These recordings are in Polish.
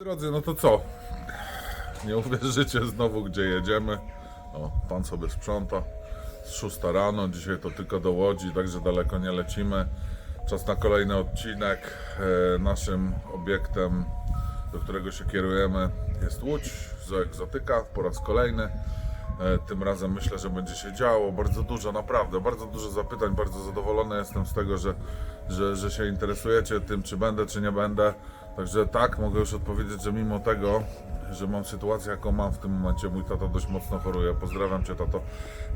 Drodzy, no to co? Nie uwierzycie znowu, gdzie jedziemy. O, pan sobie sprząta. Z 6 rano, dzisiaj to tylko do Łodzi, także daleko nie lecimy. Czas na kolejny odcinek. E, naszym obiektem, do którego się kierujemy, jest Łódź, Zoegzotyka po raz kolejny. E, Tym razem myślę, że będzie się działo bardzo dużo, naprawdę, bardzo dużo zapytań. Bardzo zadowolony jestem z tego, że, że, że się interesujecie tym, czy będę, czy nie będę. Także tak, mogę już odpowiedzieć, że mimo tego, że mam sytuację, jaką mam w tym momencie, mój tato dość mocno choruje. Pozdrawiam Cię, tato.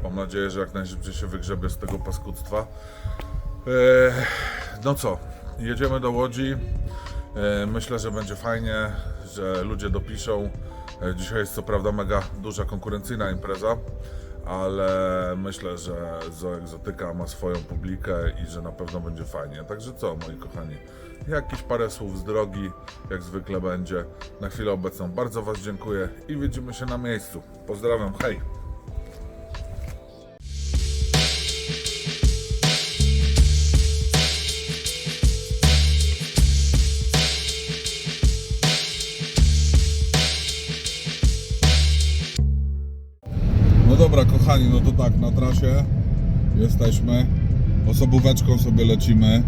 Mam nadzieję, że jak najszybciej się wygrzebie z tego paskudztwa. Eee, no co, jedziemy do Łodzi. Eee, myślę, że będzie fajnie, że ludzie dopiszą. Eee, dzisiaj jest co prawda mega duża konkurencyjna impreza, ale myślę, że Zoegzotyka ma swoją publikę i że na pewno będzie fajnie. Także co, moi kochani, jakieś parę słów z drogi, jak zwykle będzie. Na chwilę obecną bardzo Was dziękuję i widzimy się na miejscu. Pozdrawiam, hej! To tak, na trasie jesteśmy. Osobóweczką sobie lecimy,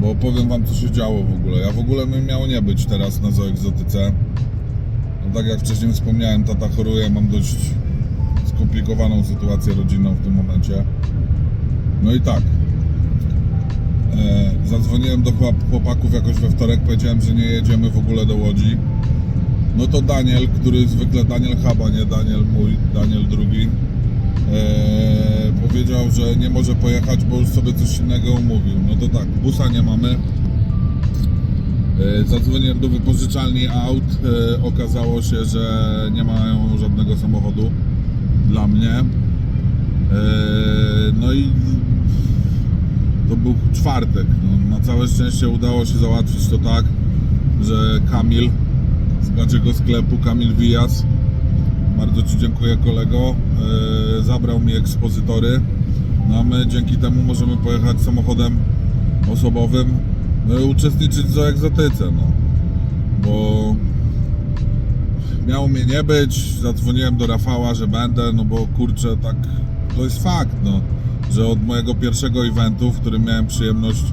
bo powiem wam, co się działo w ogóle. Ja w ogóle bym miał nie być teraz na zoegzotyce. No tak jak wcześniej wspomniałem, tata choruje, mam dość skomplikowaną sytuację rodzinną w tym momencie. No i tak. E, zadzwoniłem do chłop- chłopaków jakoś we wtorek, powiedziałem, że nie jedziemy w ogóle do Łodzi. No to Daniel, który zwykle Daniel Chaba, nie Daniel mój, Daniel drugi, e, powiedział, że nie może pojechać, bo już sobie coś innego umówił. No to tak, busa nie mamy. E, zadzwoniłem do wypożyczalni aut. E, okazało się, że nie mają żadnego samochodu dla mnie. No i to był czwartek. No, na całe szczęście udało się załatwić to tak, że Kamil z Gadziego sklepu, Kamil Wijas, bardzo Ci dziękuję kolego, e, zabrał mi ekspozytory. No a my dzięki temu możemy pojechać samochodem osobowym no i uczestniczyć w zoegzotyce, no. Bo miało mnie nie być, zadzwoniłem do Rafała, że będę, no bo kurczę, tak, to jest fakt, no, że od mojego pierwszego eventu, w którym miałem przyjemność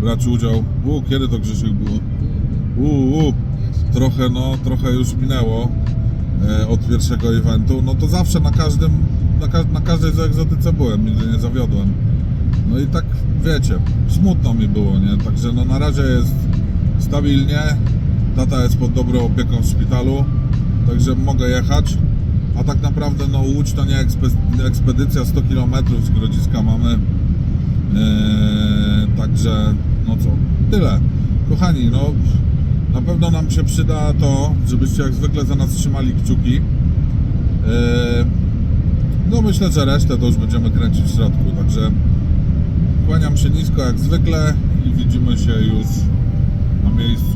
brać udział, u, kiedy to Grzesiek było? U, u, trochę, no, trochę już minęło od pierwszego eventu, no to zawsze na każdym, na, ka- na każdej zoegzotyce byłem, nigdy nie zawiodłem. No i tak, wiecie, smutno mi było, nie? Także no na razie jest stabilnie, tata jest pod dobrą opieką w szpitalu, także mogę jechać. A tak naprawdę no Łódź to nie ekspe- ekspedycja 100 km z Grodziska mamy. Eee, także no co, tyle. Kochani, no na pewno nam się przyda to, żebyście jak zwykle za nas trzymali kciuki. Eee, no myślę, że resztę to już będziemy kręcić w środku, także kłaniam się nisko jak zwykle i widzimy się już na miejscu.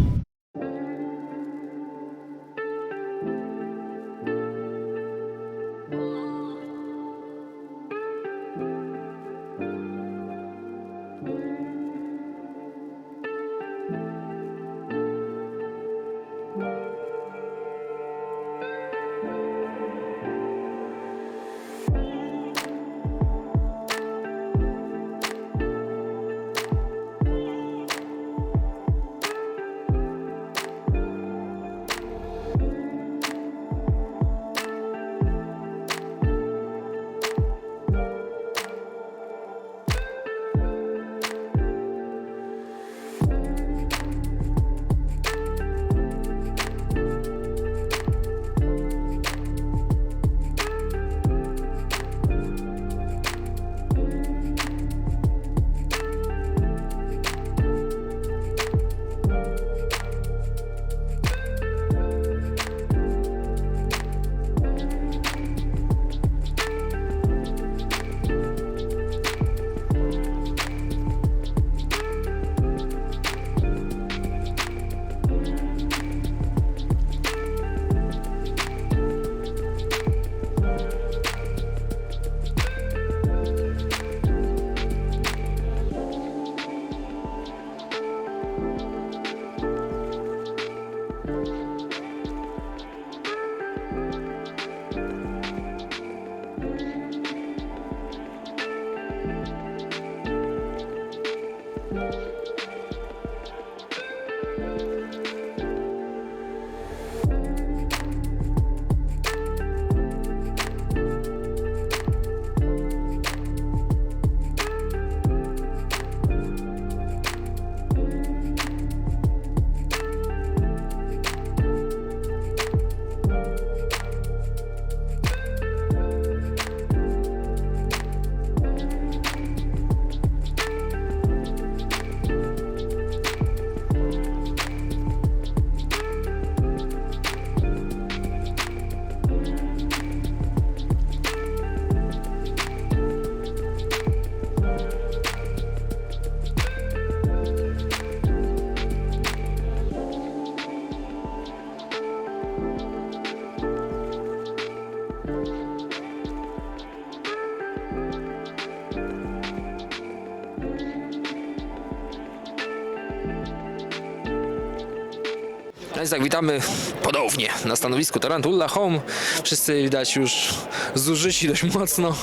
No więc tak, witamy ponownie na stanowisku Tarantula Home. Wszyscy widać już zużyci dość mocno,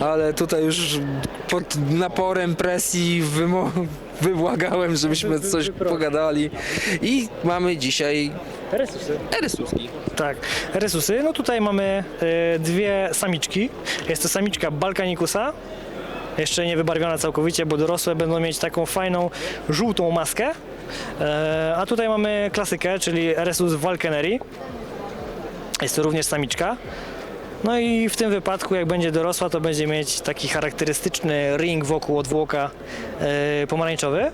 ale tutaj już pod naporem presji wymo- wybłagałem, żebyśmy coś pogadali. I mamy dzisiaj. Erysuski. Tak, resusy. No tutaj mamy e, dwie samiczki. Jest to samiczka Balkanikusa. Jeszcze nie wybarwiona całkowicie, bo dorosłe będą mieć taką fajną żółtą maskę. E, a tutaj mamy klasykę, czyli Resus Valkeneri. Jest to również samiczka. No i w tym wypadku, jak będzie dorosła, to będzie mieć taki charakterystyczny ring wokół odwłoka e, pomarańczowy.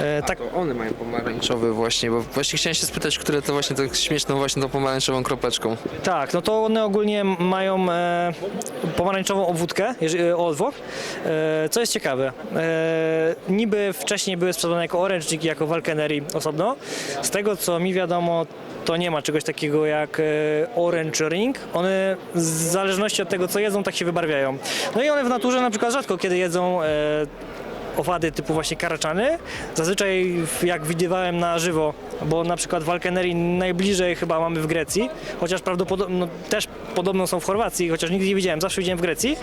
E, tak, one mają pomarańczowy właśnie, bo właśnie chciałem się spytać, które to właśnie tak śmieszną właśnie tą pomarańczową kropeczką. Tak, no to one ogólnie mają e, pomarańczową obwódkę, jeżeli, e, odwłok, e, co jest ciekawe. E, niby wcześniej były sprzedane jako orange jako Valkeneri osobno. Z tego co mi wiadomo, to nie ma czegoś takiego jak e, orange ring. One w zależności od tego co jedzą, tak się wybarwiają. No i one w naturze na przykład rzadko kiedy jedzą e, owady typu właśnie karaczany. Zazwyczaj jak widywałem na żywo, bo na przykład Valkeneri najbliżej chyba mamy w Grecji, chociaż prawdopodobnie no, też podobno są w Chorwacji, chociaż nigdy nie widziałem, zawsze widziałem w Grecji.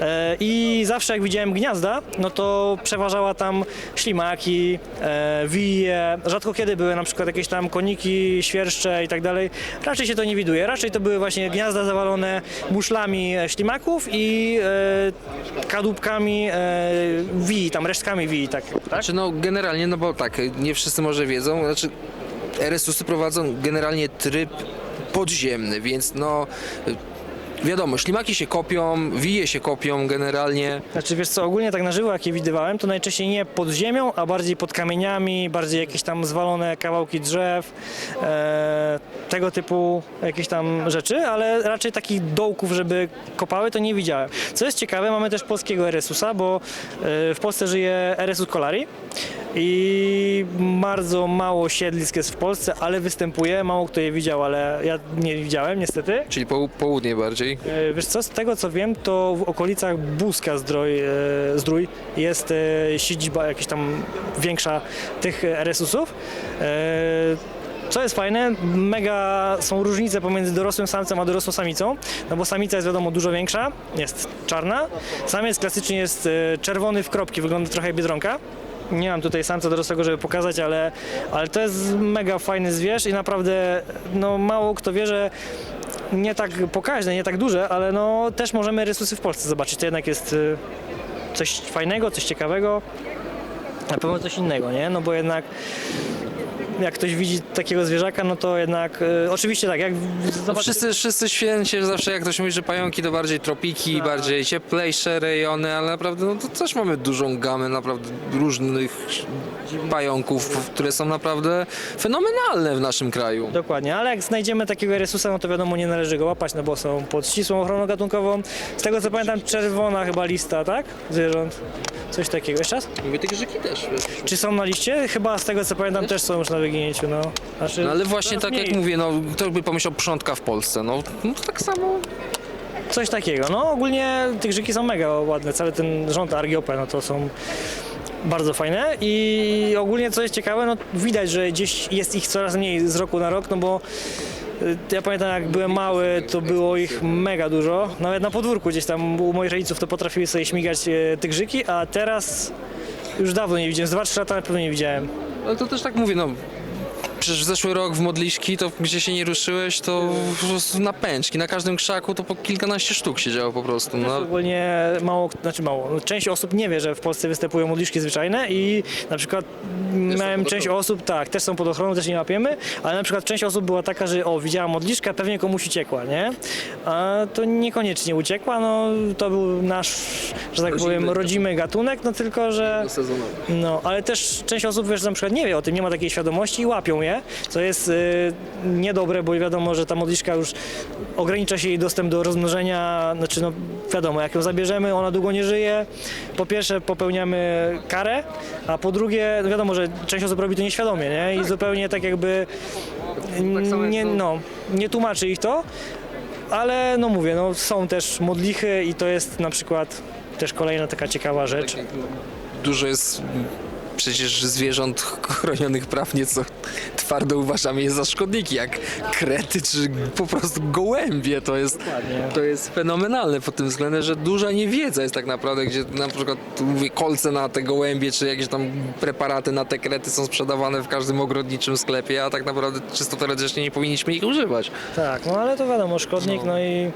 E, I zawsze jak widziałem gniazda, no to przeważała tam ślimaki, e, wije, rzadko kiedy były na przykład jakieś tam koniki, świerszcze i tak dalej. Raczej się to nie widuje, raczej to były właśnie gniazda zawalone muszlami e, ślimaków i e, kadłubkami e, wii, tam resztkami wii, tak. tak? Znaczy no generalnie, no bo tak, nie wszyscy może wiedzą, znaczy Erysusy prowadzą generalnie tryb podziemny, więc no wiadomo, ślimaki się kopią, wije się kopią generalnie. Znaczy wiesz co, ogólnie tak na żywo jak je widywałem, to najczęściej nie pod ziemią, a bardziej pod kamieniami, bardziej jakieś tam zwalone kawałki drzew, e, tego typu jakieś tam rzeczy, ale raczej takich dołków, żeby kopały, to nie widziałem. Co jest ciekawe, mamy też polskiego Eresusa, bo e, w Polsce żyje Eresus colari i bardzo mało siedlisk jest w Polsce, ale występuje, mało kto je widział, ale ja nie widziałem niestety. Czyli po, południe bardziej. E, Wiesz co, z tego co wiem, to w okolicach Buzka Zdrój, e, Zdrój jest e, siedziba jakaś tam większa tych RSUS-ów. E, Co jest fajne, mega są różnice pomiędzy dorosłym samcem a dorosłą samicą, no bo samica jest wiadomo dużo większa, jest czarna, samiec klasycznie jest e, czerwony w kropki, wygląda trochę jak biedronka. Nie mam tutaj samca dorosłego, żeby pokazać, ale, ale to jest mega fajny zwierz i naprawdę no, mało kto wie, że nie tak pokaźne, nie tak duże, ale no też możemy rysusy w Polsce zobaczyć. To jednak jest y, coś fajnego, coś ciekawego. Na pewno coś innego, nie? No bo jednak jak ktoś widzi takiego zwierzaka, no to jednak y, oczywiście tak, jak No zobaczy, wszyscy, wszyscy święcie zawsze jak ktoś mówi, że pająki to bardziej tropiki, bardziej cieplejsze rejony, ale naprawdę no to też mamy dużą gamę naprawdę różnych pająków, które są naprawdę fenomenalne w naszym kraju. Dokładnie, ale jak znajdziemy takiego resusa, no to wiadomo, nie należy go łapać, no bo są pod ścisłą ochroną gatunkową. Z tego co pamiętam, czerwona chyba lista, tak? Zwierząt. Coś takiego. Jeszcze raz? Mówię, tych żyki też. Czy są na liście? Chyba z tego co pamiętam też są już na wyginięciu, no. Znaczy, No ale właśnie coraz tak jak mniej. mówię, no kto by pomyślał przątka w Polsce, no, no to tak samo. Coś takiego. No ogólnie tych żyki są mega ładne. Cały ten rząd Argiope, no to są bardzo fajne i ogólnie co jest ciekawe, no widać, że gdzieś jest ich coraz mniej z roku na rok, no bo y, ja pamiętam jak byłem mały, to było ich mega dużo. Nawet na podwórku gdzieś tam u moich rodziców to potrafiły sobie śmigać e, a teraz już dawno nie widziałem. Z 2-3 lata na pewno nie widziałem. Ale to też tak mówię, no przecież zeszły rok w modliszki, to gdzie się nie ruszyłeś, to po prostu na pęczki, na każdym krzaku to po kilkanaście sztuk siedziało po prostu. No. Ogólnie mało, znaczy mało, no, część osób nie wie, że w Polsce występują modliszki zwyczajne i na przykład miałem pod część ochroną. osób, tak, też są pod ochroną, też nie łapiemy, ale na przykład część osób była taka, że o, widziała modliszkę, pewnie komuś uciekła, nie? A to niekoniecznie uciekła, no to był nasz, że tak Rodzimy powiem, rodzimy gatunek, no tylko, że no, ale też część osób, wiesz, na przykład nie wie o tym, nie ma takiej świadomości i łapią je, co jest y, niedobre, bo wiadomo, że ta modliszka już ogranicza się jej dostęp do rozmnożenia, znaczy no wiadomo, jak ją zabierzemy, ona długo nie żyje. Po pierwsze popełniamy karę, a po drugie, no wiadomo, że część osób robi to nieświadomie, nie? I zupełnie tak jakby Tak samo jak nie, no, nie tłumaczy ich to, ale no mówię, no są też modlichy i to jest na przykład też kolejna taka ciekawa rzecz. Dużo jest przecież zwierząt chronionych praw nieco twardo uważamy je za szkodniki, jak krety czy po prostu gołębie. To jest, to jest fenomenalne pod tym względem, że duża niewiedza jest tak naprawdę, gdzie na przykład mówię, kolce na te gołębie, czy jakieś tam preparaty na te krety są sprzedawane w każdym ogrodniczym sklepie, a tak naprawdę czysto teoretycznie nie powinniśmy ich używać. Tak, no ale to wiadomo, szkodnik, no, i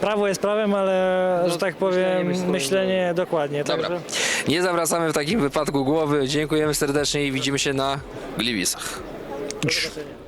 prawo jest prawem, ale że tak powiem, myślenie myślenie, dokładnie. Dobra, Także nie zawracamy w takim wypadku głowy. Dziękujemy serdecznie i widzimy się na Gliwicach. do zobaczenia.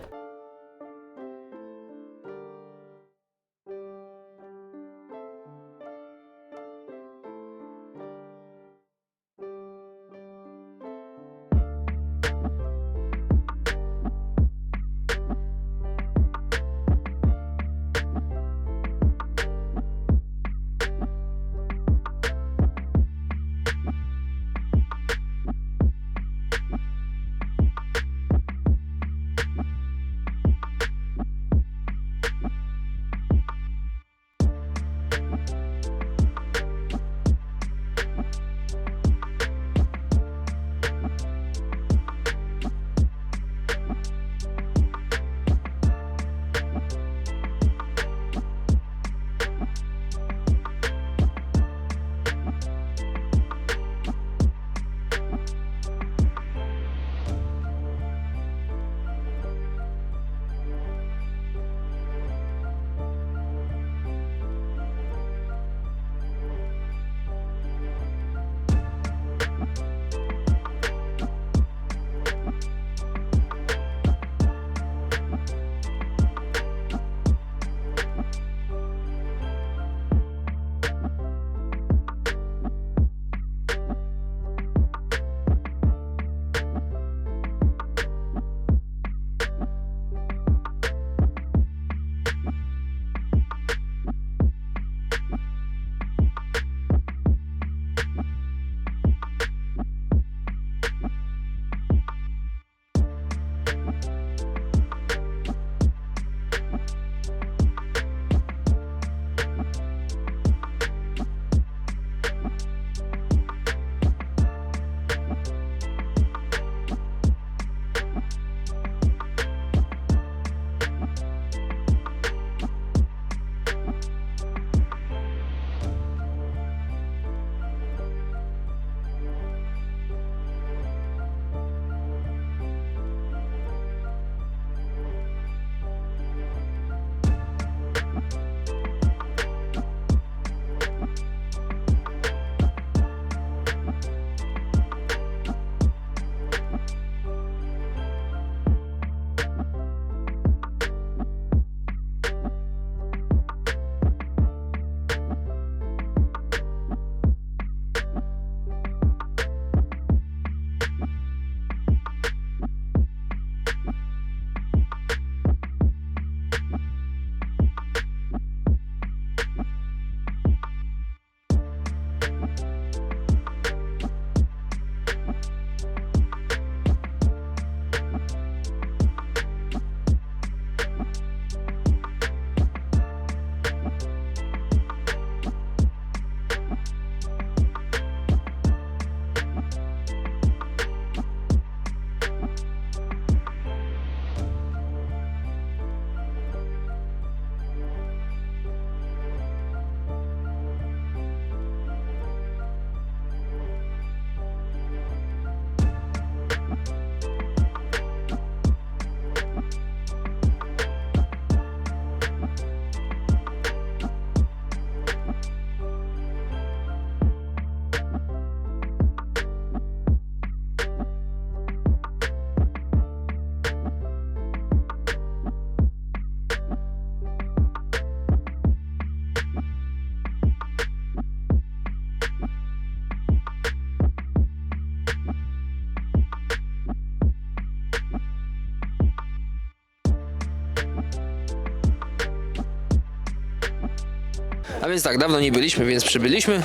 A więc tak, dawno nie byliśmy, więc przybyliśmy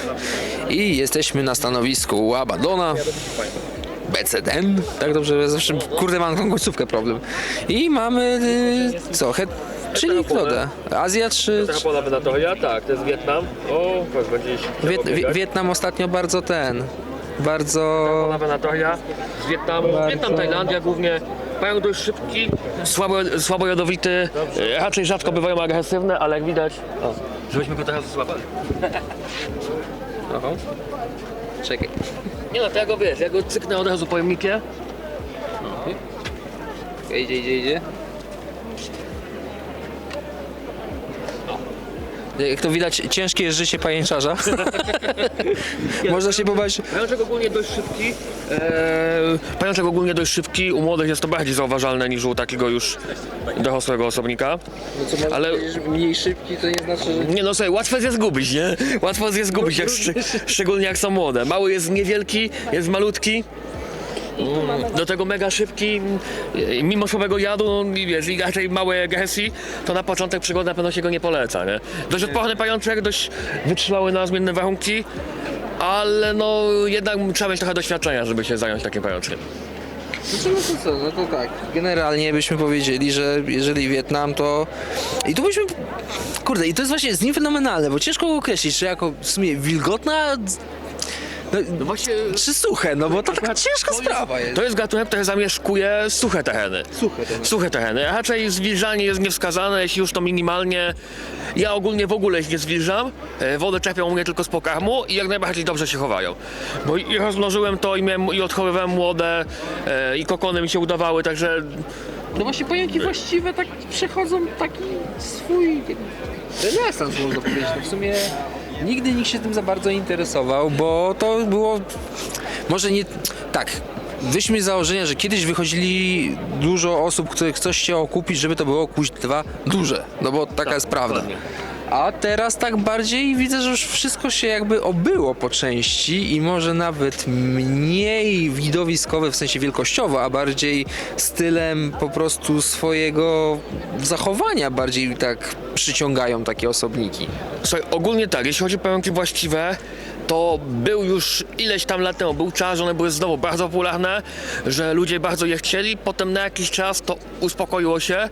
i jesteśmy na stanowisku Łabadona. BCDN, tak dobrze, ja zawsze, kurde mam tą końcówkę problem. I mamy, y, co, het, czyli? Azja czy... Taka pola na trochę, ja tak, to jest Wietnam. O, proszę, będzie się Wiet, Wie- Wietnam ostatnio bardzo ten, Bardzo... Anatolia z Wietnamu. Wietnam, Tajlandia głównie. Mają dość szybki, słabo, słabo jadowity, e, raczej rzadko bywają agresywne, ale jak widać, o, żebyśmy go teraz złapali. Oho. Czekaj. Nie no, to ja go wiesz, ja go cyknę od razu pojemnikiem. Idzie, idzie, idzie. Jak to widać, ciężkie jest życie pajęczarza. Można się pobawić. Pajączek ogólnie dość szybki, e, pajączek ogólnie dość szybki, u młodych jest to bardziej zauważalne niż u takiego już dorosłego osobnika. Ale- mniej szybki to nie znaczy, że... Nie no sobie, łatwo jest je zgubić, nie? Łatwo jest je zgubić, jak, szcz- szczególnie jak są młode. Mały jest niewielki, jest malutki. Do tego mega szybki, mm, mimo słabego jadu no, i wiesz, i raczej małej agresji, to na początek przygody na pewno się go nie poleca, nie? Dość odporny pajączek, dość wytrzymały na zmienne warunki, ale no jednak trzeba mieć trochę doświadczenia, żeby się zająć takim pajączkiem. Znaczy, no to co, no to tak. Generalnie byśmy powiedzieli, że jeżeli Wietnam, to... I tu byśmy... Kurde, i to jest właśnie z nim fenomenalne, bo ciężko go określić, czy jako w sumie wilgotna... No, No właśnie... czy suche, no bo to taka ciężka sprawa jest. To jest gatunek, który zamieszkuje suche tereny. Suche to Suche tereny. Raczej zwilżanie jest niewskazane, jeśli już to minimalnie. Ja ogólnie w ogóle ich nie zwilżam. E, Wodę czepią u mnie tylko z pokarmu i jak najbardziej dobrze się chowają. Bo i rozmnożyłem to i, miałem, i odchowywałem młode e, i kokony mi się udawały, także No właśnie pająki właściwe tak przechodzą taki swój renesans można powiedzieć. No w sumie nigdy nikt się tym za bardzo interesował, bo to było może nie tak. Wyśmy z założenia, że kiedyś wychodzili dużo osób, których coś chciało kupić, żeby to było kuźwa duże, no bo taka jest prawda. A teraz tak bardziej widzę, że już wszystko się jakby obyło po części i może nawet mniej widowiskowe w sensie wielkościowo, a bardziej stylem po prostu swojego zachowania bardziej tak przyciągają takie osobniki. Słuchaj, ogólnie tak, jeśli chodzi o pająki właściwe, to był już ileś tam lat temu, był czas, że one były znowu bardzo popularne, że ludzie bardzo je chcieli, potem na jakiś czas to uspokoiło się,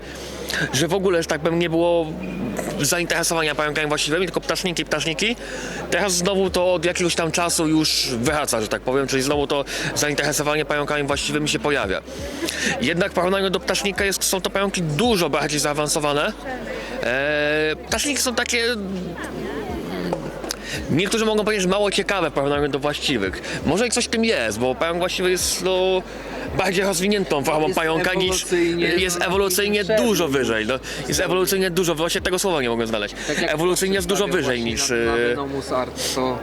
że w ogóle, że tak powiem, nie było zainteresowania pająkami właściwymi, tylko ptaszniki, ptaszniki. Teraz znowu to od jakiegoś tam czasu już wraca, że tak powiem, czyli znowu to zainteresowanie pająkami właściwymi się pojawia. Jednak w porównaniu do ptasznika jest, są to pająki dużo bardziej zaawansowane. Eee, ptaszniki są takie Niektórzy mogą powiedzieć, że mało ciekawe w porównaniu do właściwych. Może i coś w tym jest, bo pająk właściwy jest no, bardziej rozwiniętą formą pająka niż ewolucyjnie jest ewolucyjnie dużo wyżej. No, jest ewolucyjnie dużo, właśnie tego słowa nie mogę znaleźć. Ewolucyjnie jest dużo wyżej niż... Venomus Art to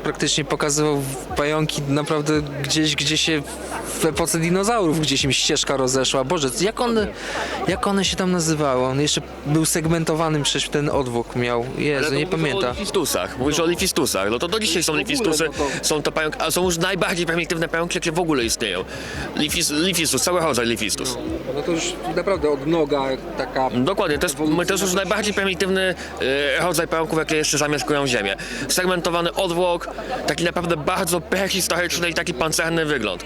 praktycznie pokazywał pająki naprawdę gdzieś, gdzie się w epoce dinozaurów gdzieś im ścieżka rozeszła. Boże, jak one, jak one się tam nazywały? On jeszcze był segmentowany, przecież ten odwłok miał. Jezu, nie mówisz o pamiętam. lifistusach. Mówisz o lifistusach. No to do dzisiaj są lifistusy. Są to pająki, a są już najbardziej prymitywne pająki, jakie w ogóle istnieją. Lifis, lifistus, cały rodzaj lifistus. No to już naprawdę od noga taka... Dokładnie, to jest, to jest już najbardziej prymitywny e, rodzaj pająków, jakie jeszcze zamieszkują Ziemię. Segmentowany odwłok, taki naprawdę bardzo prehistoryczny i taki pancerny wygląd.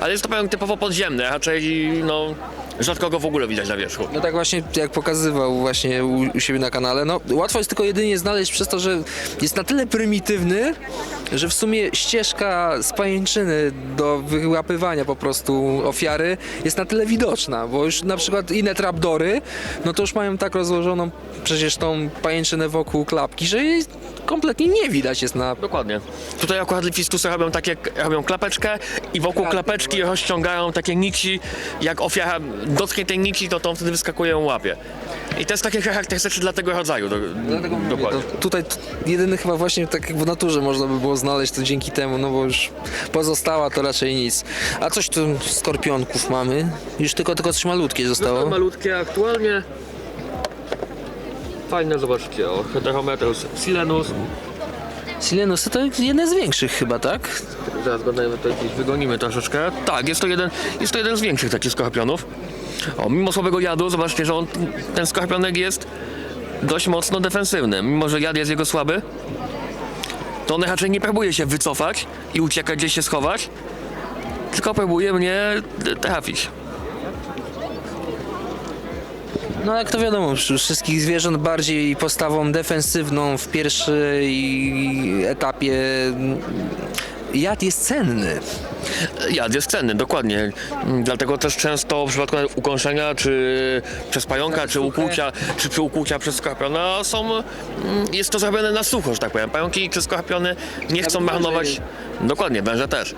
Ale jest to pająk typowo podziemny, raczej no, rzadko go w ogóle widać na wierzchu. No tak właśnie jak pokazywał właśnie u, u siebie na kanale, no łatwo jest tylko jedynie znaleźć przez to, że jest na tyle prymitywny, że w sumie ścieżka z pajęczyny do wyłapywania po prostu ofiary jest na tyle widoczna, bo już na przykład inne trapdory, no to już mają tak rozłożoną przecież tą pajęczynę wokół klapki, że jej kompletnie nie widać jest na... Dokładnie. Tutaj akurat lifistusy robią takie, robią klapeczkę i wokół klapeczki rozciągają takie nici, jak ofiara dotknie tej nici, to to wtedy wyskakuje ją łapie. I to jest takie charakterystyczne dla tego rodzaju. Do, Dlatego mówię, dokładnie. to tutaj t- jedyny chyba właśnie tak jak w naturze można by było znaleźć to dzięki temu, no bo już pozostała to raczej nic. A coś tu skorpionków mamy. Już tylko tylko coś malutkie zostało. malutkie aktualnie. Fajne, zobaczcie, o, Heterometrus silenus. Silenusy to jeden z większych chyba, tak? Zaraz go gdzieś wygonimy troszeczkę. Tak, jest to jeden, jest to jeden z większych takich skorpionów. O, mimo słabego jadu, zobaczcie, że on, ten skorpionek jest dość mocno defensywny. Mimo, że jad jest jego słaby, to on raczej nie próbuje się wycofać i uciekać gdzieś się schować, tylko próbuje mnie trafić. No jak to wiadomo, przy wszystkich zwierząt bardziej postawą defensywną w pierwszej etapie jad jest cenny. Jad jest cenny, dokładnie. Dlatego też często w przypadku ukąszenia, czy przez pająka, czy ukłucia, czy przy ukłucia przez skorpiona są, mm, jest to zrobione na sucho, że tak powiem. Pająki czy skorpiony nie chcą marnować, dokładnie, węże też.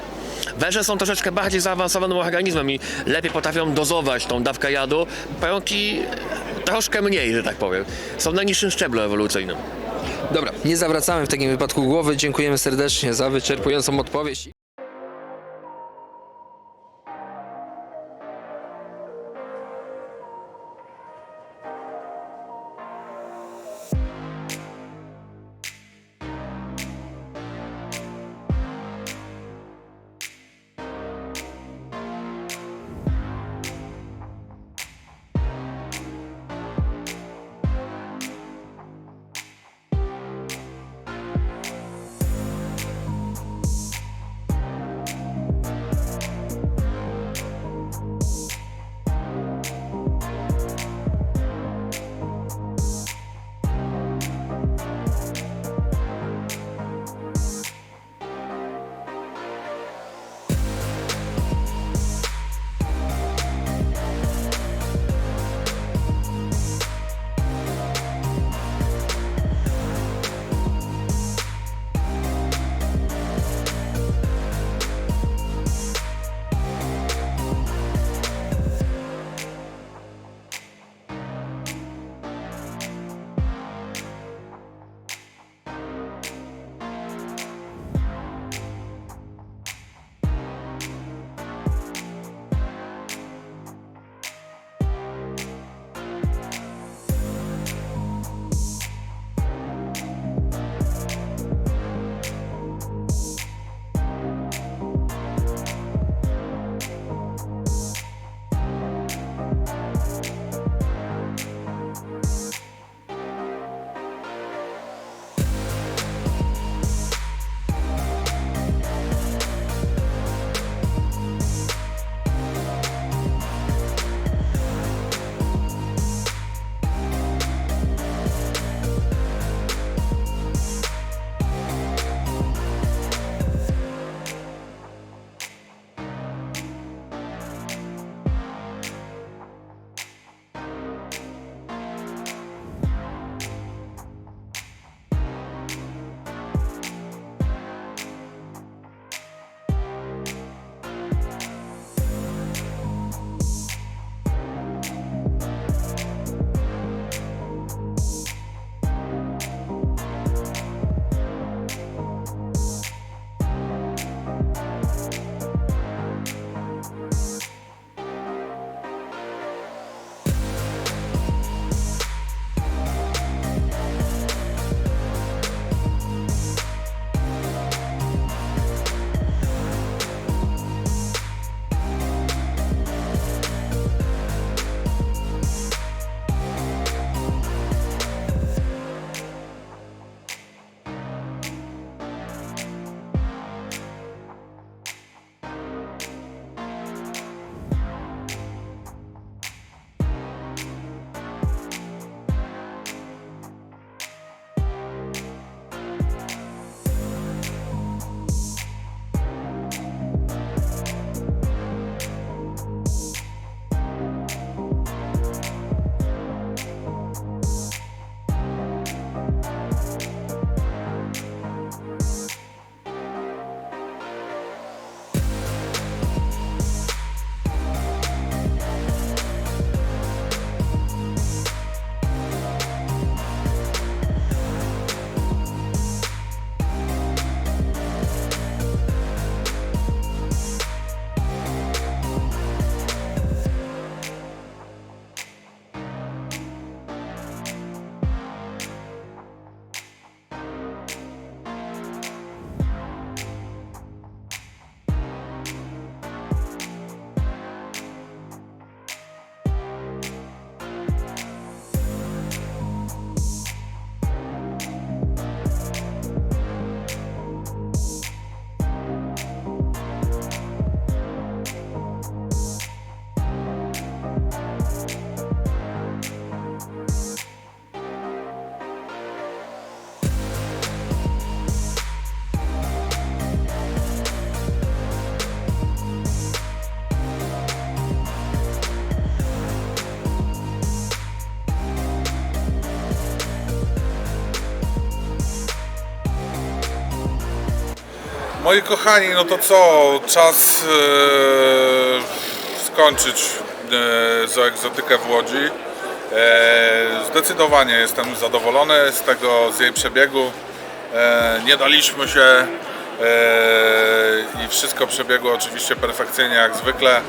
Węże są troszeczkę bardziej zaawansowanym organizmem i lepiej potrafią dozować tą dawkę jadu. Pająki troszkę mniej, że tak powiem. Są na niższym szczeblu ewolucyjnym. Dobra, nie zawracamy w takim wypadku głowy. Dziękujemy serdecznie za wyczerpującą odpowiedź. Moi kochani, no to co? Czas e, skończyć e, zoegzotykę w Łodzi. E, zdecydowanie jestem zadowolony z tego, z jej przebiegu. E, nie daliśmy się e, i wszystko przebiegło oczywiście perfekcyjnie jak zwykle.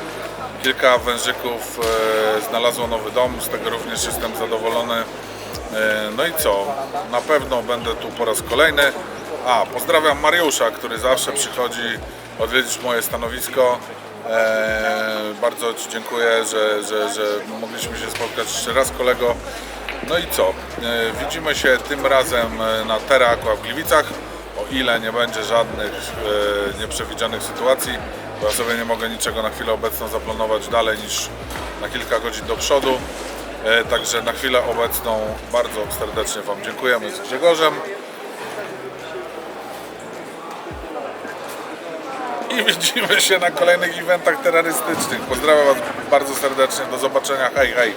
Kilka wężyków e, znalazło nowy dom, z tego również jestem zadowolony. E, No i co? Na pewno będę tu po raz kolejny. A, pozdrawiam Mariusza, który zawsze przychodzi odwiedzić moje stanowisko. E, bardzo Ci dziękuję, że, że, że mogliśmy się spotkać jeszcze raz, kolego. No i co? E, widzimy się tym razem e, na Terra w Gliwicach, o ile nie będzie żadnych e, nieprzewidzianych sytuacji, bo ja sobie nie mogę niczego na chwilę obecną zaplanować dalej niż na kilka godzin do przodu. E, Także na chwilę obecną bardzo serdecznie Wam dziękujemy z Grzegorzem. I widzimy się na kolejnych eventach terrorystycznych. Pozdrawiam Was bardzo serdecznie. Do zobaczenia. Hej, hej.